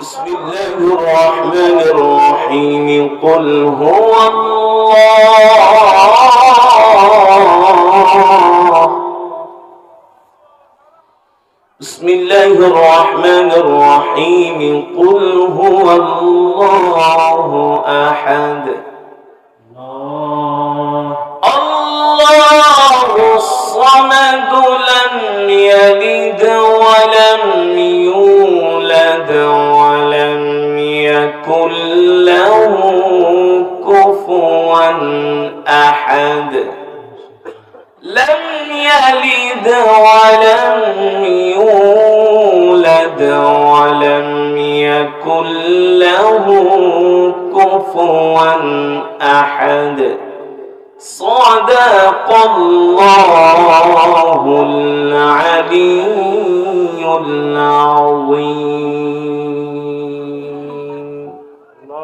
بسم الله الرحمن الرحيم. قل هو الله. بسم الله الرحمن الرحيم. قل هو الله أحد. له كفوا أحد لم يلد ولم يولد ولم يكن له كفوا أحد. صدق الله العلي العظيم.